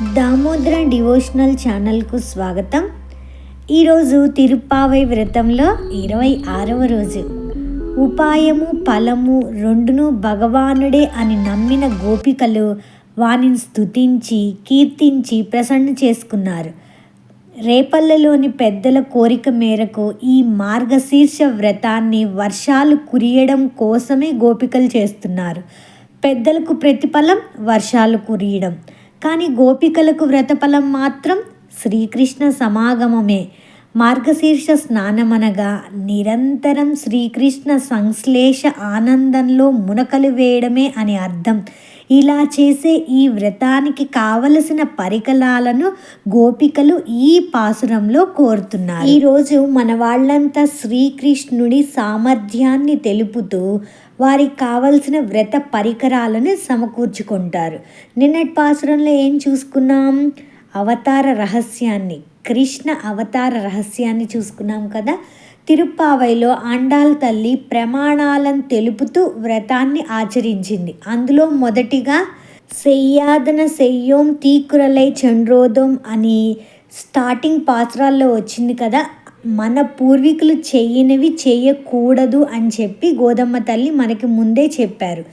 Damodara devotional ఛానల్కు స్వాగతం. ఈరోజు తిరుప్పావై వ్రతంలో ఇరవై ఆరవ రోజు. ఉపాయము ఫలము రెండును భగవానుడే అని నమ్మిన గోపికలు వానిని స్థుతించి కీర్తించి ప్రసన్న చేసుకున్నారు. రేపల్లెలోని పెద్దల కోరిక మేరకు ఈ మార్గశీర్ష వ్రతాన్ని వర్షాలు కురియడం కోసమే గోపికలు చేస్తున్నారు. పెద్దలకు ప్రతిఫలం వర్షాలు కురియడం. కానీ గోపికలకు వ్రతఫలం మాత్రం శ్రీకృష్ణ సమాగమమే. మార్గశీర్ష స్నానమనగా నిరంతరం శ్రీకృష్ణ సంశ్లేష ఆనందంలో మునకలు వేయడమే అని అర్థం. ఇలా చేసే ఈ వ్రతానికి కావలసిన పరికరాలను గోపికలు ఈ పాసురంలో కోరుతున్నారు. ఈరోజు మన వాళ్ళంతా శ్రీకృష్ణుడి సామర్థ్యాన్ని తెలుపుతూ వారికి కావలసిన వ్రత పరికరాలను సమకూర్చుకుంటారు. నిన్నటి పాసురంలో ఏం చూసుకున్నాం? అవతార రహస్యాన్ని కృష్ణ అవతార రహస్యాన్ని చూసుకున్నాం కదా? తిరుప్పావైలో ఆండాల్ తల్లి ప్రమాణాలను తెలుపుతూ వ్రతాన్ని ఆచరించింది. అందులో మొదటిగా సెయ్యాదన సెయ్యోం తీకురలై చండ్రోదం అని స్టార్టింగ్ పాత్రాల్లో వచ్చింది కదా. మన పూర్వీకులు చేయనివి చేయకూడదు అని చెప్పి గోదమ్మ తల్లి మనకి ముందే చెప్పారు.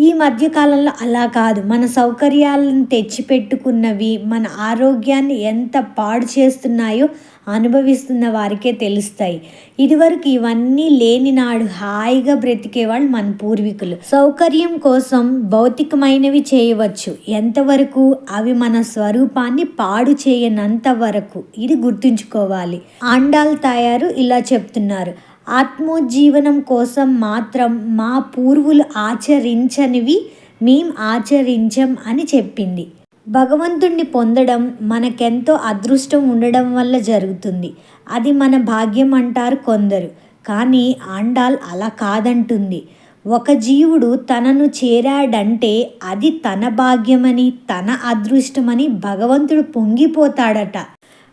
ఈ మధ్యకాలంలో అలా కాదు. మన సౌకర్యాలను తెచ్చిపెట్టుకున్నవి మన ఆరోగ్యాన్ని ఎంత పాడు చేస్తున్నాయో అనుభవిస్తున్న వారికే తెలుస్తాయి. ఇదివరకు ఇవన్నీ లేని నాడు హాయిగా బ్రతికేవాళ్ళు మన పూర్వీకులు. సౌకర్యం కోసం భౌతికమైనవి చేయవచ్చు. ఎంతవరకు? అవి మన స్వరూపాన్ని పాడు చేయనంత వరకు. ఇది గుర్తుంచుకోవాలి. ఆండాల్ తయారు ఇలా చెప్తున్నారు. ఆత్మోజ్జీవనం కోసం మాత్రం మా పూర్వులు ఆచరించనివి మేం ఆచరించం అని చెప్పింది. భగవంతుణ్ణి పొందడం మనకెంతో అదృష్టం ఉండడం వల్ల జరుగుతుంది. అది మన భాగ్యం అంటారు కొందరు. కానీ ఆండాల్ అలా కాదంటుంది. ఒక జీవుడు తనను చేరాడంటే అది తన భాగ్యమని తన అదృష్టమని భగవంతుడు పొంగిపోతాడట.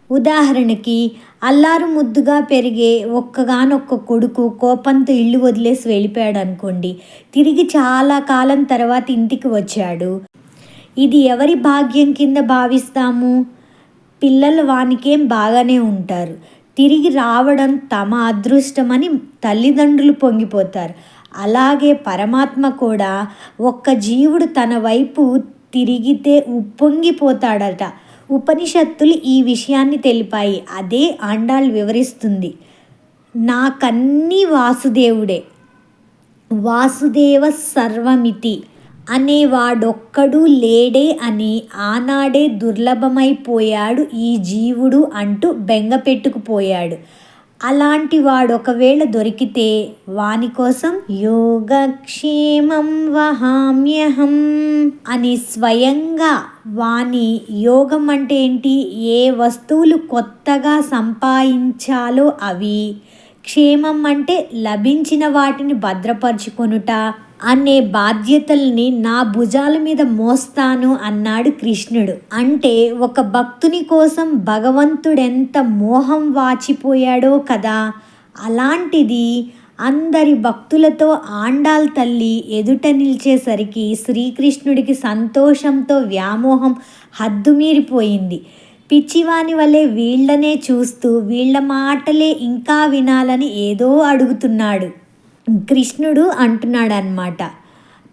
ఉదాహరణకి అల్లారు ముద్దుగా పెరిగే ఒక్కగానొక్క కొడుకు కోపంతో ఇల్లు వదిలేసి వెళ్ళిపోయాడు అనుకోండి తిరిగి చాలా కాలం తర్వాత ఇంటికి వచ్చాడు. ఇది ఎవరి భాగ్యం కింద భావిస్తాము? పిల్లలు వానికేం బాగానే ఉంటారు. తిరిగి రావడం తమ అదృష్టమని తల్లిదండ్రులు పొంగిపోతారు. అలాగే పరమాత్మ కూడా ఒక్క జీవుడు తన వైపు తిరిగితే ఉప్పొంగిపోతాడట. ఉపనిషత్తులు ఈ విషయాన్ని తెలిపాయి. అదే ఆండాళ్ వివరిస్తుంది. నాకన్నీ వాసుదేవుడే. వాసుదేవ సర్వమితి. అనేవాడొక్కడు లేడే అని ఆనాడే దుర్లభమైపోయాడు ఈ జీవుడు అంటూ బెంగపెట్టుకుపోయాడు అలాంటి వాడు ఒకవేళ దొరికితే వాని కోసం యోగక్షేమం వహామ్యహం అని స్వయంగా వాని యోగం అంటే ఏంటి? ఏ వస్తువులు కొత్తగా సంపాదించాలో అవి క్షేమం అంటే లభించిన వాటిని భద్రపరుచుకొనుట అనే బాధ్యతల్ని నా భుజాల మీద మోస్తాను అన్నాడు కృష్ణుడు. అంటే ఒక భక్తుని కోసం భగవంతుడెంత మోహం వాచిపోయాడో కదా. అలాంటిది అందరి భక్తులతో ఆండాల్ తల్లి ఎదుట నిలిచేసరికి శ్రీకృష్ణుడికి సంతోషంతో వ్యామోహం హద్దుమీరిపోయింది. పిచ్చివాని వలె వీళ్ళనే చూస్తూ వీళ్ళ మాటలే ఇంకా వినాలని ఏదో అడుగుతున్నాడు. కృష్ణుడు అంటున్నాడనమాట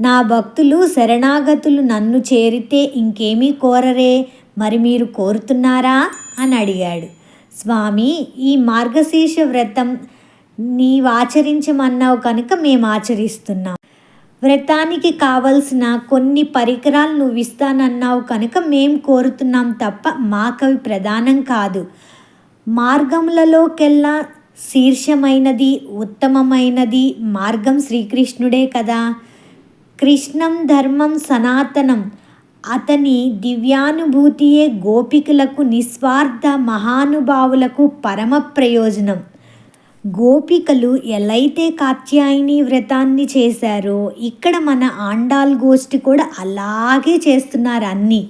నా భక్తులు శరణాగతులు నన్ను చేరితే ఇంకేమీ కోరరే మరి మీరు కోరుతున్నారా? అని అడిగాడు. స్వామి ఈ మార్గశీర్ష వ్రతం నీవు ఆచరించమన్నావు కనుక మేము ఆచరిస్తున్నాం. వ్రతానికి కావలసిన కొన్ని పరికరాలు నువ్వు ఇస్తానన్నావు కనుక మేము కోరుతున్నాం తప్ప మాకవి ప్రధానం కాదు. మార్గములలోకెల్లా శీర్షమైనది ఉత్తమమైనది మార్గం శ్రీకృష్ణుడే కదా. కృష్ణం ధర్మం సనాతనం. అతని దివ్యానుభూతియే గోపికలకు నిస్వార్థ మహానుభావులకు పరమ ప్రయోజనం. గోపికలు ఎలైతే కాత్యాయని వ్రతాన్ని చేశారో ఇక్కడ మన ఆండాల్ గోష్ఠి కూడా అలాగే చేస్తున్నారు అన్నీ.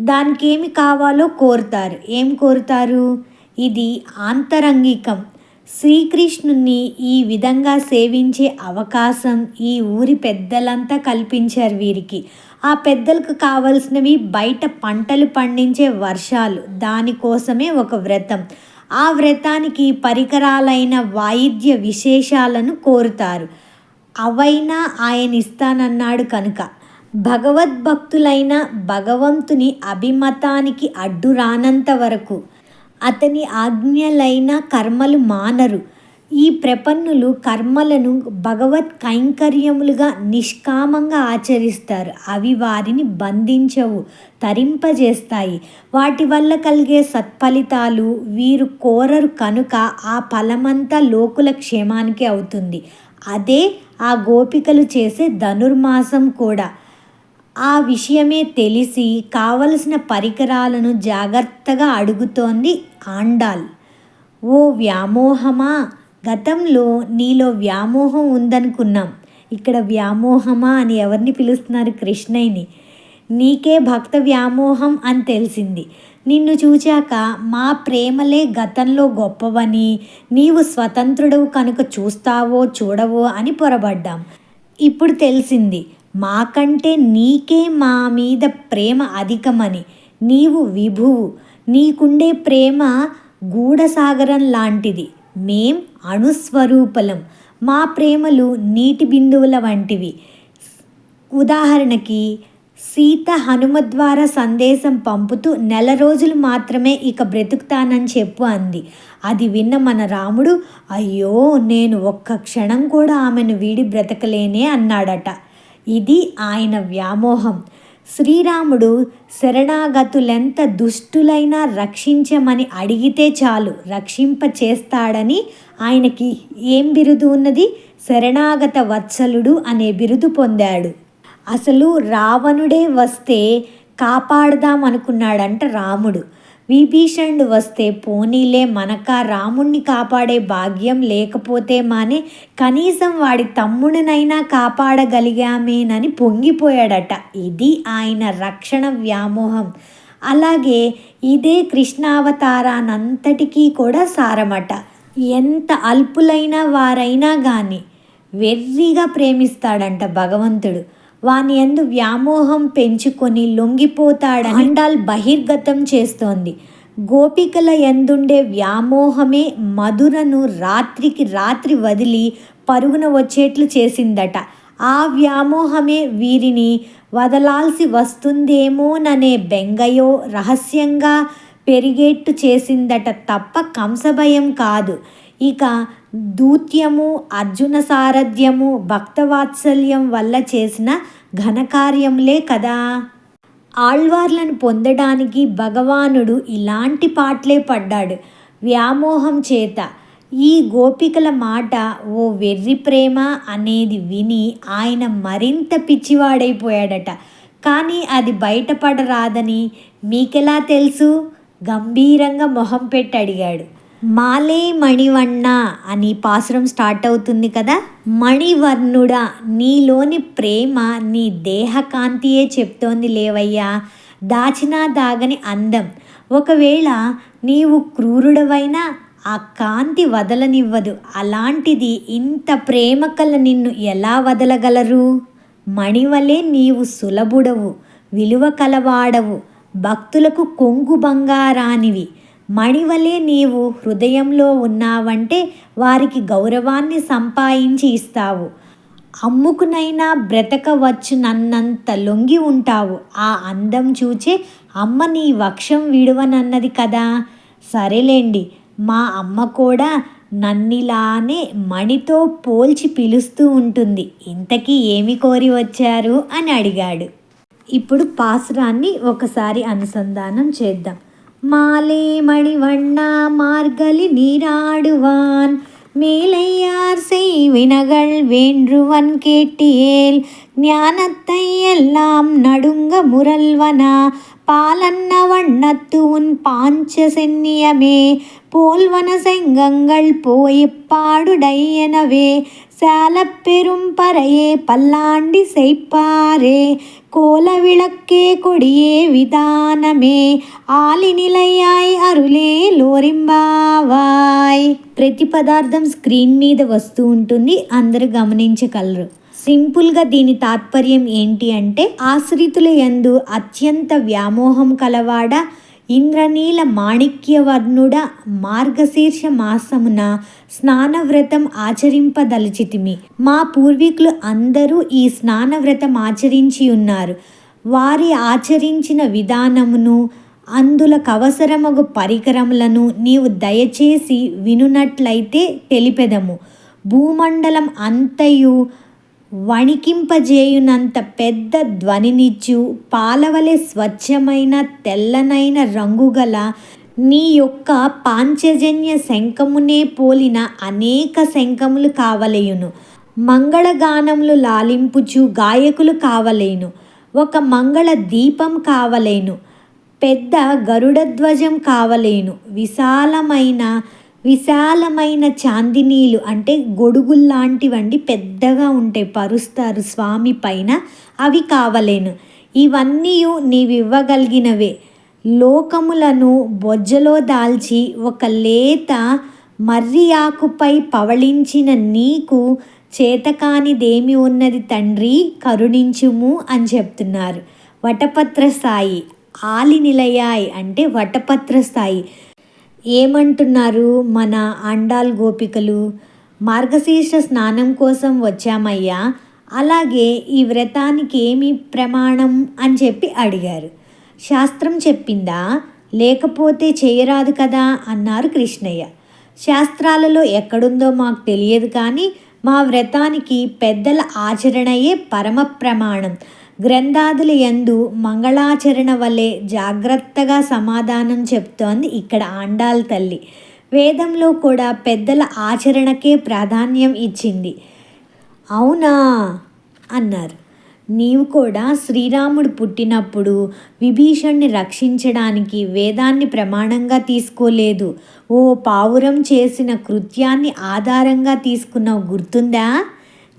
దానికి ఏమి కావాలో కోరుతారు. ఏం కోరుతారు? ఇది ఆంతరంగికం. శ్రీకృష్ణుని ఈ విధంగా సేవించే అవకాశం ఈ ఊరి పెద్దలంతా కల్పించారు వీరికి. ఆ పెద్దలకు కావలసినవి బయట పంటలు పండించే వర్షాలు దానికోసమే ఒక వ్రతం. ఆ వ్రతానికి పరికరాలైన వాయిద్య విశేషాలను కోరుతారు. అవైనా ఆయన ఇస్తానన్నాడు కనుక. భగవద్భక్తులైన భగవంతుని అభిమతానికి అడ్డు రానంత వరకు అతని ఆజ్ఞలైన కర్మలు మానరు. ఈ ప్రపన్నులు కర్మలను భగవత్ కైంకర్యములుగా నిష్కామంగా ఆచరిస్తారు. అవి వారిని బంధించవు తరింపజేస్తాయి. వాటి వల్ల కలిగే సత్ఫలితాలు వీరు కోరరు కనుక ఆ ఫలమంతా లోకుల క్షేమానికి అవుతుంది. అదే ఆ గోపికలు చేసే ధనుర్మాసం కూడా. ఆ విషయమే తెలిసి కావలసిన పరికరాలను జాగ్రత్తగా అడుగుతోంది ఆండాల్. ఓ వ్యామోహమా? గతంలో నీలో వ్యామోహం ఉందనుకున్నాం. ఇక్కడ వ్యామోహమా అని ఎవరిని పిలుస్తున్నారు కృష్ణయ్యని? నీకే భక్త వ్యామోహం అని తెలిసింది. నిన్ను చూచాక మా ప్రేమలే గతంలో గొప్పవని నీవు స్వతంత్రుడవు కనుక చూస్తావో చూడవో అని పొరబడ్డాం. ఇప్పుడు తెలిసింది. మాకంటే నీకే మా మీద ప్రేమ అధికమని. నీవు విభువు. నీకుండే ప్రేమ గూఢసాగరం లాంటిది. మేం అణుస్వరూపలం. మా ప్రేమలు నీటి బిందువుల వంటివి. ఉదాహరణకి సీత హనుమ ద్వారా సందేశం పంపుతూ నెల రోజులు మాత్రమే ఇక బ్రతుకుతానని చెప్పు అంది. అది విన్న మన రాముడు అయ్యో నేను ఒక్క క్షణం కూడా ఆమెను వీడి బ్రతకలేనే అన్నాడట. ఇది ఆయన వ్యామోహం. శ్రీరాముడు శరణాగతులెంత దుష్టులైనా రక్షించమని అడిగితే చాలు రక్షింప చేస్తాడని ఆయనకి ఏం బిరుదు ఉన్నది? శరణాగత వత్సలుడు అనే బిరుదు పొందాడు. అసలు రావణుడే వస్తే కాపాడదాం అనుకున్నాడంట రాముడు. విభీషణుడు వస్తే పోనీలే మనక రాముణ్ణి కాపాడే భాగ్యం లేకపోతే మానే కనీసం వాడి తమ్ముడినైనా కాపాడగలిగామేనని పొంగిపోయాడట. ఇది ఆయన రక్షణ వ్యామోహం. అలాగే ఇదే కృష్ణావతారానంతటికీ కూడా సారమట. ఎంత అల్పులైన వారైనా కానీ వెర్రిగా ప్రేమిస్తాడంట భగవంతుడు. వాని ఎందు వ్యామోహం పెంచుకొని లొంగిపోతాడని అండాల్ బహిర్గతం చేస్తోంది. గోపికల ఎందుండే వ్యామోహమే మధురను రాత్రికి రాత్రి వదిలి పరుగున వచ్చేట్లు చేసిందట. ఆ వ్యామోహమే వీరిని వదలాల్సి వస్తుందేమోననే బెంగయో రహస్యంగా పెరిగేట్టు చేసిందట తప్ప కంసభయం కాదు. ఇక దూత్యము అర్జున సారథ్యము భక్తవాత్సల్యం వల్ల చేసిన ఘనకార్యంలే కదా. ఆళ్వార్లను పొందడానికి భగవానుడు ఇలాంటి పాటలే పడ్డాడు. వ్యామోహం చేత ఈ గోపికల మాట ఓ వెర్రి ప్రేమ అనేది విని ఆయన మరింత పిచ్చివాడైపోయాడట. కానీ అది బయటపడరాదని మీకెలా తెలుసు? గంభీరంగా మొహం పెట్టి అడిగాడు. మాలే మణివన్న అని పాసురం స్టార్ట్ అవుతుంది కదా? మణివర్ణుడా నీలోని ప్రేమ నీ దేహకాంతియే చెప్తోంది లేవయ్యా. దాచినా దాగని అందం. ఒకవేళ నీవు క్రూరుడవైనా ఆ కాంతి వదలనివ్వదు. అలాంటిది ఇంత ప్రేమ కల నిన్ను ఎలా వదలగలరు? మణివలే నీవు సులభుడవు విలువ కలవాడవు భక్తులకు కొంగు బంగారానివి. మణివలే నీవు హృదయంలో ఉన్నావంటే వారికి గౌరవాన్ని సంపాదించి ఇస్తావు. అమ్ముకునైనా బ్రతకవచ్చునన్నంత లొంగి ఉంటావు. ఆ అందం చూచే అమ్మ నీ వక్షం విడువనన్నది కదా. సరేలేండి మా అమ్మ కూడా నన్నిలానే మణితో పోల్చి పిలుస్తూ ఉంటుంది. ఇంతకీ ఏమి కోరి వచ్చారు? అని అడిగాడు. ఇప్పుడు పాసురాన్ని ఒకసారి అనుసంధానం చేద్దాం. மாலே மணிவண்ணா மார்கழி நீராடுவான். மேலையார் செய்வினகள் வேண்டுவன் கேட்டியேல். ஞானத்தை எல்லாம் நடுங்க முரல்வனா. பாலன்ன வண்ணத்து உன் பாஞ்ச சென்னியமே போல்வன செங்கங்கள் போய் பாடுடையனவே சேலப்பெரும் பறையே பல்லாண்டி செய்ப்பாரே கோல விளக்கே கொடியே విధానమే ఆలి నిలయాయ్ అరులే లోరింబావాయ్ ప్రతి పదార్థం స్క్రీన్ మీద వస్తూ ఉంటుంది అందరూ గమనించగలరు సింపుల్గా దీని తాత్పర్యం ఏంటి అంటే ఆశ్రితుల యందు అత్యంత వ్యామోహం కలవాడ ఇంద్రనీల మాణిక్యవర్ణుడ మార్గశీర్ష మాసమున స్నానవ్రతం ఆచరింపదలచితిమి. మా పూర్వీకులు అందరూ ఈ స్నానవ్రతం ఆచరించి ఉన్నారు వారి ఆచరించిన విధానమును అందులకు కవసరమగు పరికరములను నీవు దయచేసి వినునట్లయితే తెలిపెదము. భూమండలం అంతయు వణికింపజేయునంత పెద్ద ధ్వనినిచ్చు పాలవలే స్వచ్ఛమైన తెల్లనైన రంగుగల నీ యొక్క పాంచజన్య శంఖమునే పోలిన అనేక శంఖములు కావలేయును. మంగళగానములు లాలింపుచు గాయకులు కావలేను ఒక మంగళ దీపం కావలేను పెద్ద గరుడధ్వజం కావలేను విశాలమైన విశాలమైన చాందినీలు అంటే గొడుగుల్లాంటివండి పెద్దగా ఉంటాయి పరుస్తారు స్వామి పైన. అవి కావలేను. ఇవన్నీ నీవివ్వగలిగినవే. లోకములను బొజ్జలో దాల్చి ఒక లేత మర్రి ఆకుపై పవళించిన నీకు చేతకానిదేమి ఉన్నది తండ్రి? కరుణించుము అని చెప్తున్నారు. వటపత్ర స్థాయి ఆలి నిలయాయ్ అంటే వటపత్ర స్థాయి ఏమంటున్నారు మన అండాల్ గోపికలు? మార్గశీర్ష స్నానం కోసం వచ్చామయ్యా. అలాగే ఈ వ్రతానికి ఏమి ప్రమాణం అని చెప్పి అడిగారు. శాస్త్రం చెప్పిందా? లేకపోతే చేయరాదు కదా అన్నారు కృష్ణయ్య. శాస్త్రాలలో ఎక్కడుందో మాకు తెలియదు కానీ మా వ్రతానికి పెద్దల ఆచరణయే పరమ ప్రమాణం. గ్రంథాదుల యందు మంగళాచరణ వలె జాగ్రత్తగా సమాధానం చెప్తోంది ఇక్కడ ఆండాల్ తల్లి. వేదంలో కూడా పెద్దల ఆచరణకే ప్రాధాన్యం ఇచ్చింది. అవునా? అన్నారు. నీవు కూడా శ్రీరాముడు పుట్టినప్పుడు విభీషణ్ణి రక్షించడానికి వేదాన్ని ప్రమాణంగా తీసుకోలేదు. ఓ పావురం చేసిన కృత్యాన్ని ఆధారంగా తీసుకున్నావు గుర్తుందా?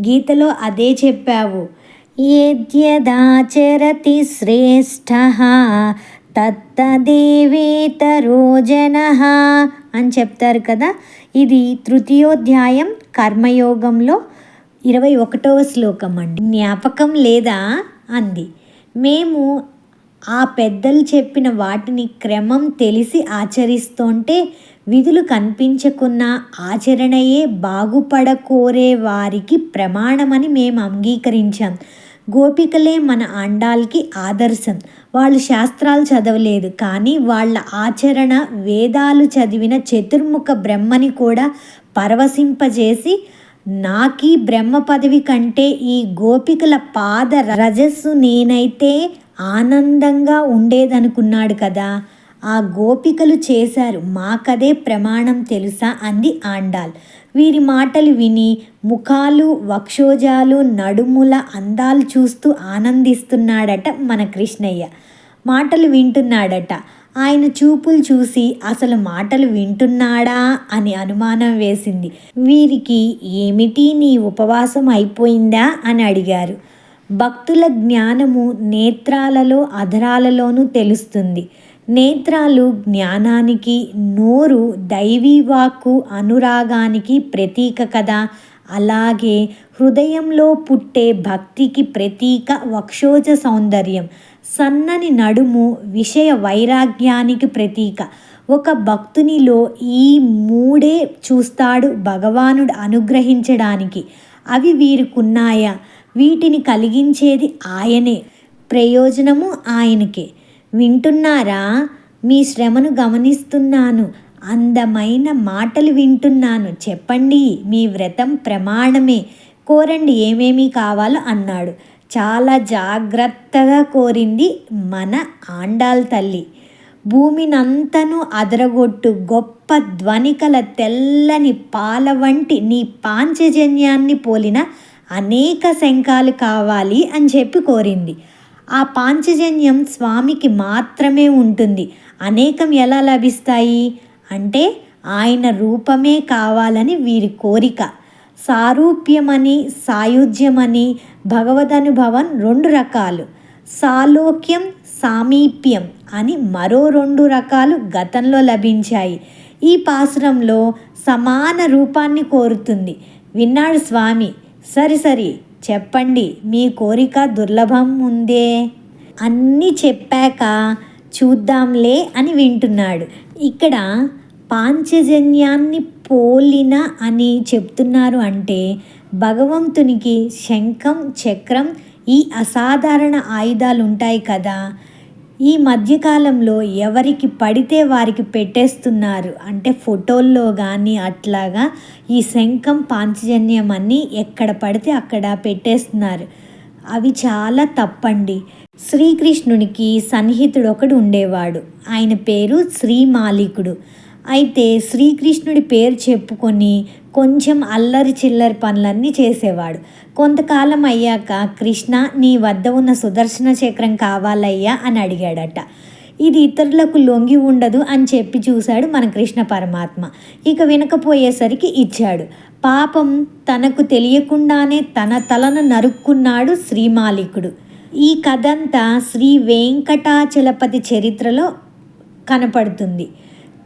గీతలో అదే చెప్పావు. యద్యదాచరతి శ్రేష్ఠ తత్తదేవేతరో జన అని చెప్తారు కదా. ఇది తృతీయోధ్యాయం కర్మయోగంలో ఇరవై ఒకటవ శ్లోకం అండి. జ్ఞాపకం లేదా? అంది. మేము ఆ పెద్దలు చెప్పిన వాటిని క్రమం తెలిసి ఆచరిస్తుంటే విధులు కనిపించకున్న ఆచరణయే బాగుపడకోరే వారికి ప్రమాణమని మేము అంగీకరించాం. గోపికలే మన అండాల్కి ఆదర్శం. వాళ్ళు శాస్త్రాలు చదవలేదు. కానీ వాళ్ళ ఆచరణ వేదాలు చదివిన చతుర్ముఖ బ్రహ్మని కూడా పరవశింపజేసి నాకీ బ్రహ్మ పదవి కంటే ఈ గోపికల పాద రజస్సు నేనైతే ఆనందంగా ఉండేదనుకున్నాడు కదా. ఆ గోపికలు చేశారు. మాకదే ప్రమాణం తెలుసా? అంది ఆండాల్. వీరి మాటలు విని ముఖాలు వక్షోజాలు నడుముల అందాలు చూస్తూ ఆనందిస్తున్నాడట మన కృష్ణయ్య. మాటలు వింటున్నాడట. ఆయన చూపులు చూసి అసలు మాటలు వింటున్నాడా అని అనుమానం వేసింది. వీరికి ఏమిటి నీ ఉపవాసం అయిపోయిందా అని అడిగారు. భక్తుల జ్ఞానము నేత్రాలలో అధరాలలోనూ తెలుస్తుంది. నేత్రాలు జ్ఞానానికి నోరు దైవీవాక్కు అనురాగానికి ప్రతీక కదా. అలాగే హృదయంలో పుట్టే భక్తికి ప్రతీక వక్షోజ సౌందర్యం. సన్నని నడుము విషయ వైరాగ్యానికి ప్రతీక. ఒక భక్తునిలో ఈ మూడే చూస్తాడు భగవానుడు అనుగ్రహించడానికి. అవి వీరికున్నాయా? వీటిని కలిగించేది ఆయనే. ప్రయోజనము ఆయనకే. వింటున్నారా? మీ శ్రమను గమనిస్తున్నాను. అందమైన మాటలు వింటున్నాను. చెప్పండి మీ వ్రతం ప్రమాణమే. కోరండి ఏమేమి కావాలో అన్నాడు. చాలా జాగ్రత్తగా కోరింది మన ఆండాల్ తల్లి. భూమినంతను అదరగొట్టు గొప్ప ధ్వనికల తెల్లని పాల వంటి నీ పాంచజన్యాన్ని పోలిన అనేక శంఖాలు కావాలి అని చెప్పి కోరింది. ఆ పాంచజన్యం స్వామికి మాత్రమే ఉంటుంది. అనేకం ఎలా లభిస్తాయి? అంటే ఆయన రూపమే కావాలని వీరి కోరిక. సారూప్యమని సాయుధ్యమని భగవదనుభవం రెండు రకాలు. సాలోక్యం సామీప్యం అని మరో రెండు రకాలు గతంలో లభించాయి. ఈ పాసురంలో సమాన రూపాన్ని కోరుతుంది. విన్నాడు స్వామి? సరి సరి. చెప్పండి మీ కోరిక దుర్లభం ఉందే? అన్నీ చెప్పాక చూద్దాంలే అని వింటున్నాడు. ఇక్కడ పాంచజన్యాన్ని పోలిన అని చెప్తున్నారు అంటే భగవంతునికి శంఖం చక్రం ఈ అసాధారణ ఆయుధాలు ఉంటాయి కదా. ఈ మధ్యకాలంలో ఎవరికి పడితే వారికి పెట్టేస్తున్నారు. అంటే ఫోటోల్లో కానీ అట్లాగా ఈ శంఖం పాంచజన్యం అన్నీ ఎక్కడ పడితే అక్కడ పెట్టేస్తున్నారు. అవి చాలా తప్పండి. శ్రీకృష్ణునికి సన్నిహితుడు ఒకడు ఉండేవాడు. ఆయన పేరు శ్రీమాలికుడు. అయితే శ్రీకృష్ణుడి పేరు చెప్పుకొని కొంచెం అల్లరి చిల్లరి పనులన్నీ చేసేవాడు. కొంతకాలం అయ్యాక కృష్ణ నీ వద్ద ఉన్న సుదర్శన చక్రం కావాలయ్యా అని అడిగాడట. ఇది ఇతరులకు లొంగి ఉండదు అని చెప్పి చూశాడు మన కృష్ణ పరమాత్మ. ఇక వినకపోయేసరికి ఇచ్చాడు. పాపం తనకు తెలియకుండానే తన తలను నరుక్కున్నాడు శ్రీమాలికుడు. ఈ కథంతా శ్రీ వెంకటాచలపతి చరిత్రలో కనపడుతుంది.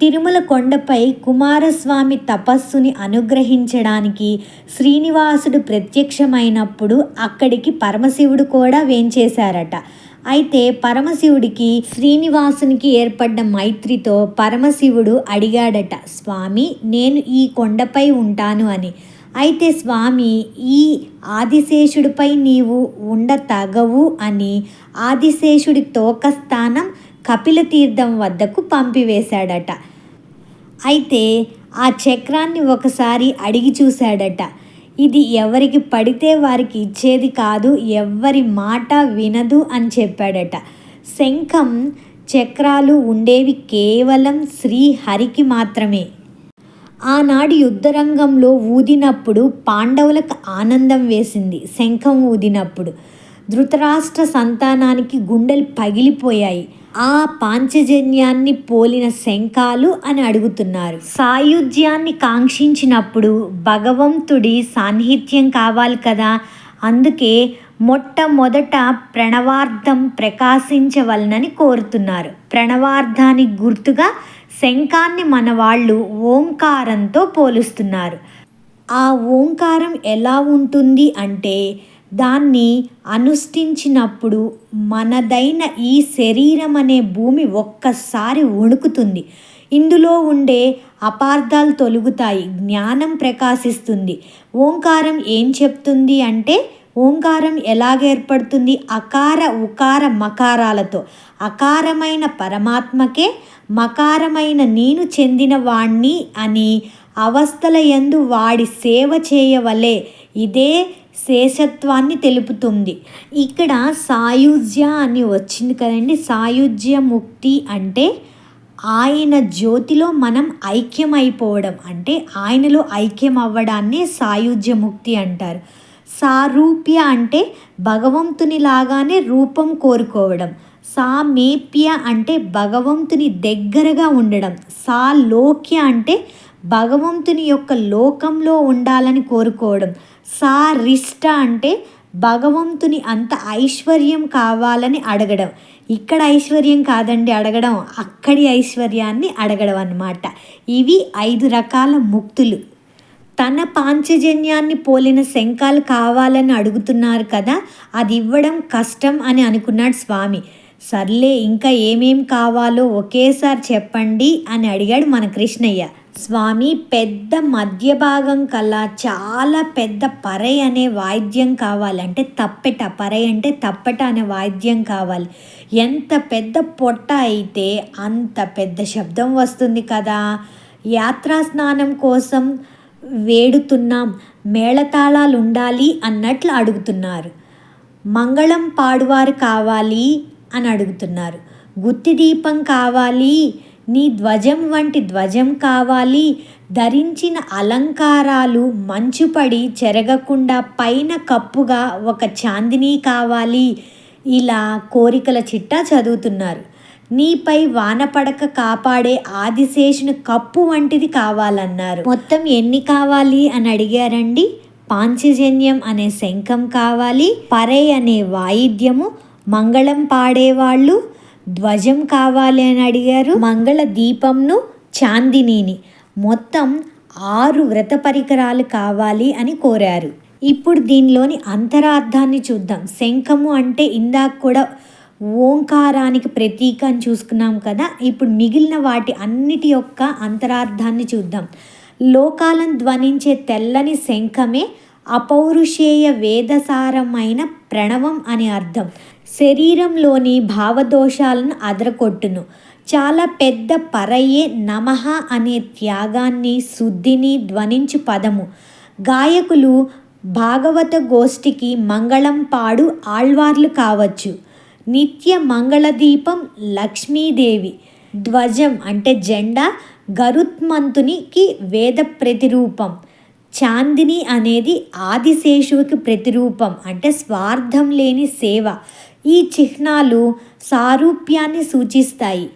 తిరుమల కొండపై కుమారస్వామి తపస్సుని అనుగ్రహించడానికి శ్రీనివాసుడు ప్రత్యక్షమైనప్పుడు అక్కడికి పరమశివుడు కూడా వేంచేశారట. అయితే పరమశివుడికి శ్రీనివాసునికి ఏర్పడ్డ మైత్రితో పరమశివుడు అడిగాడట స్వామి నేను ఈ కొండపై ఉంటాను అని. అయితే స్వామి ఈ ఆదిశేషుడిపై నీవు ఉండ తగవు అని ఆదిశేషుడి తోక స్థానం కపిల తీర్థం వద్దకు పంపివేశాడట. అయితే ఆ చక్రాన్ని ఒకసారి అడిగి చూశాడట. ఇది ఎవరికి పడితే వారికి ఇచ్చేది కాదు ఎవ్వరి మాట వినదు అని చెప్పాడట. శంఖం చక్రాలు ఉండేవి కేవలం శ్రీహరికి మాత్రమే. ఆనాడు యుద్ధరంగంలో ఊదినప్పుడు పాండవులకు ఆనందం వేసింది. శంఖం ఊదినప్పుడు ధృతరాష్ట్ర సంతానానికి గుండెలు పగిలిపోయాయి. ఆ పాంచజన్యాన్ని పోలిన శంఖాలు అని అడుగుతున్నారు. సాయుధ్యాన్ని కాంక్షించినప్పుడు భగవంతుడి సాన్నిహిత్యం కావాలి కదా? అందుకే మొట్టమొదట ప్రణవార్థం ప్రకాశించవలనని కోరుతున్నారు. ప్రణవార్థానికి గుర్తుగా శంఖాన్ని మన వాళ్ళు ఓంకారంతో పోలుస్తున్నారు. ఆ ఓంకారం ఎలా ఉంటుంది అంటే దాన్ని అనుష్ఠించినప్పుడు మనదైన ఈ శరీరం అనే భూమి ఒక్కసారి వణుకుతుంది. ఇందులో ఉండే అపార్థాలు తొలుగుతాయి. జ్ఞానం ప్రకాశిస్తుంది. ఓంకారం ఏం చెప్తుంది అంటే ఓంకారం ఎలాగ ఏర్పడుతుంది అకార ఉకార మకారాలతో. అకారమైన పరమాత్మకే మకారమైన నేను చెందిన వాణ్ణి అని అవస్థల ఎందు వాడి సేవ చేయవలే. ఇదే శేషత్వాన్ని తెలుపుతుంది. ఇక్కడ సాయుజ్య అని వచ్చింది కదండి. సాయుజ్య ముక్తి అంటే ఆయన జ్యోతిలో మనం ఐక్యం అయిపోవడం అంటే ఆయనలో ఐక్యం అవ్వడాన్ని సాయుజ్య ముక్తి అంటారు. సారూప్య అంటే భగవంతుని లాగానే రూపం కోరుకోవడం. సామేప్య అంటే భగవంతుని దగ్గరగా ఉండడం. సాలోక్య అంటే భగవంతుని యొక్క లోకంలో ఉండాలని కోరుకోవడం. సారిష్ట అంటే భగవంతుని అంత ఐశ్వర్యం కావాలని అడగడం. ఇక్కడ ఐశ్వర్యం కాదండి అడగడం అక్కడి ఐశ్వర్యాన్ని అడగడం అన్నమాట. ఇవి ఐదు రకాల ముక్తులు. తన పాంచజన్యాన్ని పోలిన శంఖాలు కావాలని అడుగుతున్నారు కదా అది ఇవ్వడం కష్టం అని అనుకున్నాడు స్వామి. సర్లే ఇంకా ఏమేం కావాలో ఒకేసారి చెప్పండి అని అడిగాడు మన కృష్ణయ్య. స్వామి పెద్ద మధ్య భాగం కల్లా చాలా పెద్ద పరై అనే వాయిద్యం కావాలంటే తప్పెట పరై అంటే తప్పెట అనే వాయిద్యం కావాలి. ఎంత పెద్ద పొట్ట అయితే అంత పెద్ద శబ్దం వస్తుంది కదా. యాత్రా స్నానం కోసం వేడుతున్నాం. మేళతాళాలు ఉండాలి అన్నట్లు అడుగుతున్నారు. మంగళం పాడువారు కావాలి అని అడుగుతున్నారు. గుత్తి దీపం కావాలి నీ ధ్వజం వంటి ధ్వజం కావాలి. ధరించిన అలంకారాలు మంచుపడి చెరగకుండా పైన కప్పుగా ఒక చాందిని కావాలి. ఇలా కోరికల చిట్టా చదువుతున్నారు. నీపై వానపడక కాపాడే ఆదిశేషుని కప్పు వంటిది కావాలన్నారు. మొత్తం ఎన్ని కావాలి అని అడిగారండి? పాంచజన్యం అనే శంఖం కావాలి. పరే అనే వాయిద్యము మంగళం పాడేవాళ్ళు. ధ్వజం కావాలి అని అడిగారు. మంగళ దీపంను చాందినీని. మొత్తం ఆరు వ్రత పరికరాలు కావాలి అని కోరారు. ఇప్పుడు దీనిలోని అంతరార్థాన్ని చూద్దాం. శంఖము అంటే ఇందాక కూడా ఓంకారానికి ప్రతీక అని చూసుకున్నాం కదా. ఇప్పుడు మిగిలిన వాటి అన్నిటి యొక్క అంతరార్థాన్ని చూద్దాం. లోకాలను ధ్వనించే తెల్లని శంఖమే అపౌరుషేయ వేదసారమైన ప్రణవం అని అర్థం. శరీరంలోని భావదోషాలను అదరకొట్టును చాలా పెద్ద పరయే నమః అనే త్యాగాన్ని శుద్ధిని ధ్వనించు పదము. గాయకులు భాగవత గోష్ఠికి మంగళం పాడు ఆళ్వార్లు కావచ్చు. నిత్య మంగళదీపం లక్ష్మీదేవి. ధ్వజం అంటే జెండా గరుత్మంతునికి వేద ప్రతిరూపం. చాందిని అనేది ఆదిశేషువుకి ప్రతిరూపం అంటే స్వార్థం లేని సేవ. ఈ చిహ్నాలు సారూప్యాన్ని సూచిస్తాయి.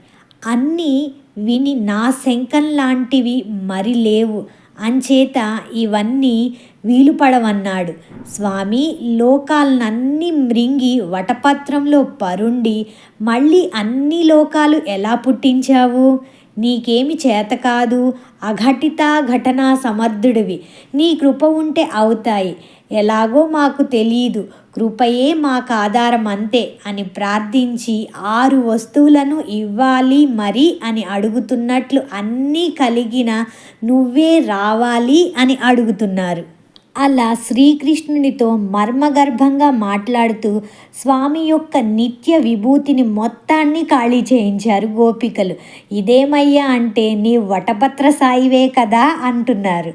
అన్నీ విని నా శంఖం లాంటివి మరి లేవు. అంచేత ఇవన్నీ వీలుపడవన్నాడు. స్వామి లోకాలన్నీ మ్రింగి వటపత్రంలో పరుండి మళ్ళీ అన్ని లోకాలు ఎలా పుట్టించావు? నీకేమి చేత కాదు. అఘటిత ఘటనా సమర్థుడివి. నీ కృప ఉంటే అవుతాయి. ఎలాగో మాకు తెలియదు కృపయే మాకు ఆధారం అంతే అని ప్రార్థించి ఆరు వస్తువులను ఇవ్వాలి మరి అని అడుగుతున్నట్లు అన్నీ కలిగిన నువ్వే రావాలి అని అడుగుతున్నారు. అలా శ్రీకృష్ణునితో మర్మగర్భంగా మాట్లాడుతూ స్వామి యొక్క నిత్య విభూతిని మొత్తాన్ని ఖాళీ చేయించారు గోపికలు. ఇదేమయ్యా అంటే నీ వటపత్ర సాయివే కదా అంటున్నారు.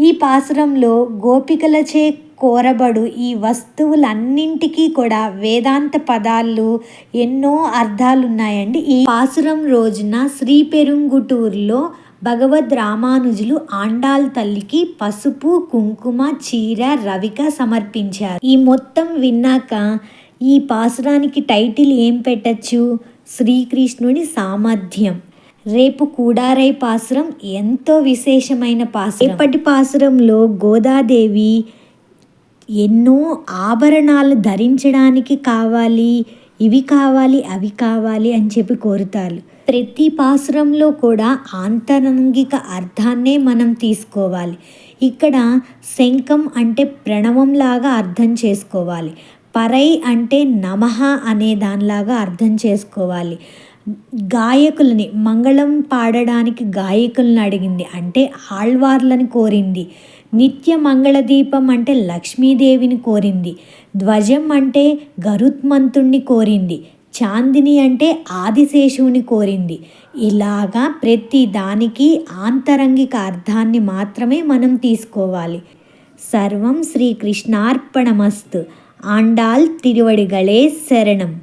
ఈ పాసురంలో గోపికలచే కోరబడు ఈ వస్తువులన్నింటికీ కూడా వేదాంత పదాలు ఎన్నో అర్థాలున్నాయండి. ఈ పాసురం రోజున శ్రీ పెరుంగుటూరులో భగవద్ రామానుజులు ఆండాల్ తల్లికి పసుపు కుంకుమ చీర రవిక సమర్పించారు. ఈ మొత్తం విన్నాక ఈ పాసురానికి టైటిల్ ఏం పెట్టచ్చు? శ్రీకృష్ణుని సామర్థ్యం. రేపు కూడారై పాసురం ఎంతో విశేషమైన పాసురం. రేపటి పాసురంలో గోదాదేవి ఎన్నో ఆభరణాలు ధరించడానికి కావాలి ఇవి కావాలి అవి కావాలి అని చెప్పి కోరుతారు. ప్రతి పాసురంలో కూడా ఆంతరంగిక అర్థాన్నే మనం తీసుకోవాలి. ఇక్కడ శంఖం అంటే ప్రణవంలాగా అర్థం చేసుకోవాలి. పరై అంటే నమః అనే దానిలాగా అర్థం చేసుకోవాలి. గాయకులని మంగళం పాడడానికి గాయకులను అడిగింది. అంటే ఆళ్వార్లని కోరింది. నిత్య మంగళదీపం అంటే లక్ష్మీదేవిని కోరింది. ధ్వజం అంటే గరుత్మంతుణ్ణి కోరింది. చాందిని అంటే ఆదిశేషువుని కోరింది. ఇలాగా ప్రతి దానికి ఆంతరంగిక అర్థాన్ని మాత్రమే మనం తీసుకోవాలి. సర్వం శ్రీకృష్ణార్పణమస్తు. ఆండాల్ తిరువడిగళే శరణం.